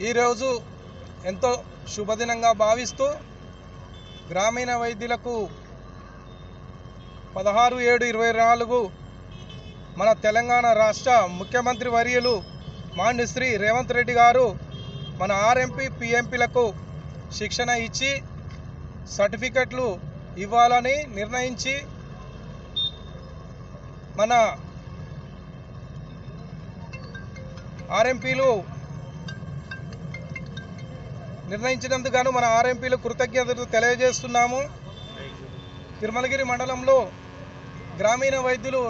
ఈరోజు ఎంతో శుభదినంగా భావిస్తూ గ్రామీణ వైద్యులకు పదహారు ఏడు ఇరవై నాలుగు మన తెలంగాణ రాష్ట్ర ముఖ్యమంత్రి వర్యులు మాండిశ్రీ రేవంత్ రెడ్డి గారు మన ఆర్ఎంపీ పిఎంపీలకు శిక్షణ ఇచ్చి సర్టిఫికెట్లు ఇవ్వాలని నిర్ణయించి మన ఆర్ఎంపీలు నిర్ణయించినందుకు గాను మన ఆర్ఎంపీలు కృతజ్ఞతలు తెలియజేస్తున్నాము. తిరుమలగిరి మండలంలో గ్రామీణ వైద్యులు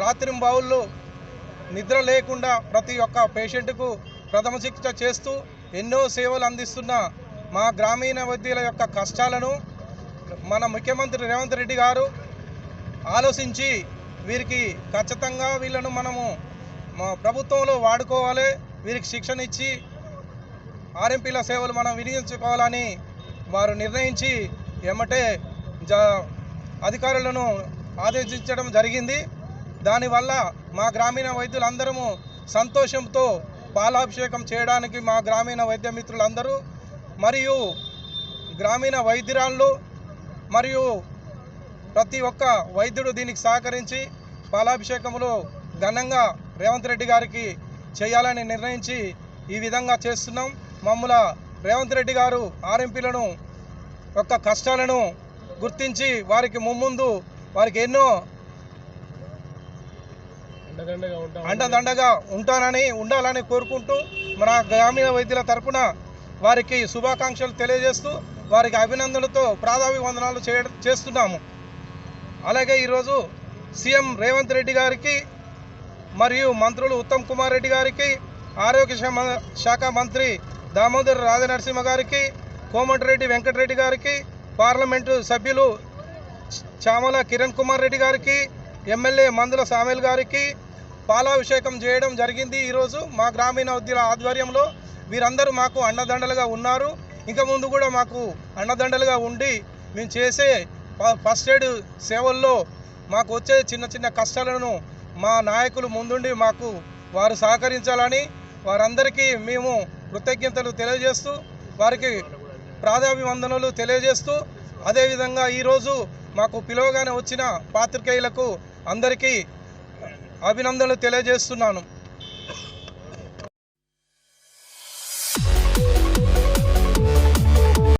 రాత్రింబావుల్లో నిద్ర లేకుండా ప్రతి ఒక్క పేషెంట్కు ప్రథమ చికిత్స చేస్తూ ఎన్నో సేవలు అందిస్తున్న మా గ్రామీణ వైద్యుల యొక్క కష్టాలను మన ముఖ్యమంత్రి రేవంత్ రెడ్డి గారు ఆలోచించి వీరికి ఖచ్చితంగా వీళ్ళను మనము మా ప్రభుత్వంలో వాడుకోవాలి వీరికి శిక్షణ ఇచ్చి ఆర్ఎంపీల సేవలు మనం వినియోగించుకోవాలని వారు నిర్ణయించి ఎమ్మటే జ అధికారులను ఆదేశించడం జరిగింది. దానివల్ల మా గ్రామీణ వైద్యులందరము సంతోషంతో పాలాభిషేకం చేయడానికి మా గ్రామీణ వైద్య మిత్రులందరూ మరియు గ్రామీణ వైద్యురాళ్ళు మరియు ప్రతి ఒక్క వైద్యుడు దీనికి సహకరించి పాలాభిషేకములు ఘనంగా రేవంత్ రెడ్డి గారికి చేయాలని నిర్ణయించి ఈ విధంగా చేస్తున్నాం. మమ్మల రేవంత్ రెడ్డి గారు ఆర్ఎంపీలను యొక్క కష్టాలను గుర్తించి వారికి ముమ్ముందు వారికి ఎన్నో అండదండగా ఉంటాం అండదండగా ఉంటానని ఉండాలని కోరుకుంటూ మన గ్రామీణ వైద్యుల తరపున వారికి శుభాకాంక్షలు తెలియజేస్తూ వారికి అభినందనలతో ప్రాధాన్యవందనాలు చేయ చేస్తున్నాము. అలాగే ఈరోజు సీఎం రేవంత్ రెడ్డి గారికి మరియు మంత్రులు ఉత్తమ్ కుమార్ రెడ్డి గారికి ఆరోగ్య శాఖ మంత్రి దామోదర్ రాజనరసింహ గారికి కోమటిరెడ్డి వెంకటరెడ్డి గారికి పార్లమెంటు సభ్యులు చామల కిరణ్ కుమార్ రెడ్డి గారికి ఎమ్మెల్యే మందుల సామేల్ గారికి పాలాభిషేకం చేయడం జరిగింది ఈరోజు మా గ్రామీణ ఉద్యుల ఆధ్వర్యంలో. వీరందరూ మాకు అండదండలుగా ఉన్నారు. ఇంకా ముందు కూడా మాకు అండదండలుగా ఉండి మేము చేసే ఫ- ఫస్ట్ ఎయిడ్ సేవల్లో మాకు వచ్చే చిన్న చిన్న కష్టాలను మా నాయకులు ముందుండి మాకు వారు సహకరించాలని వారందరికీ మేము కృతజ్ఞతలు తెలియజేస్తూ వారికి ప్రాధాభివందనలు తెలియజేస్తూ అదేవిధంగా ఈరోజు మాకు పిలువగానే వచ్చిన పాత్రికేయులకు అందరికీ అభినందనలు తెలియజేస్తున్నాను.